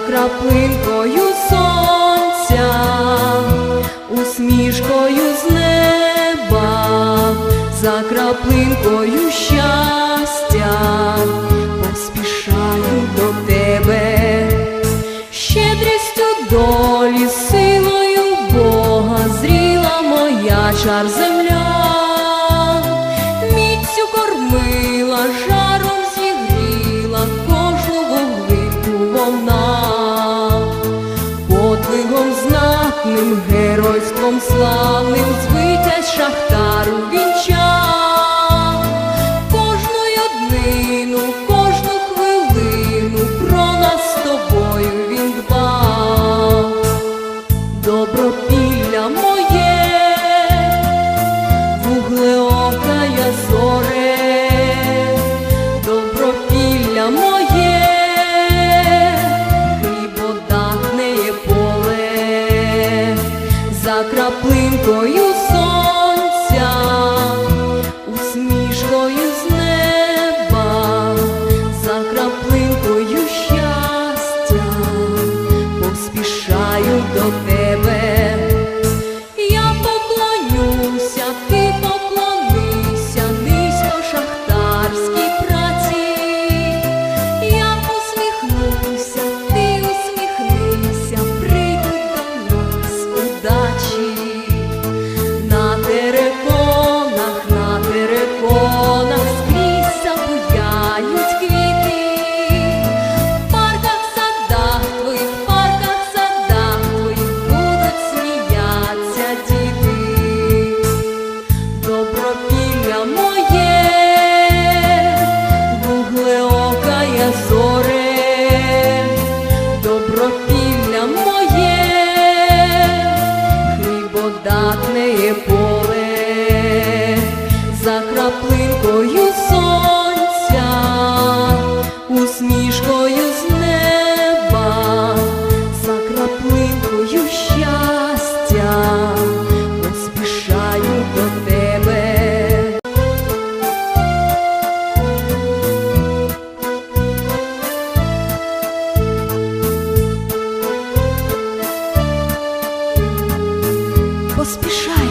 краплинкою сонця, усмішкою з неба, за краплинкою щастя, поспішаю до тебе, щедрістю долі, силою Бога зріла моя чар земля, знатним, геройством славним, краплинкою сонця, усмішкою з неба, за краплинкою щастя, поспішаю до тебе. поспішай.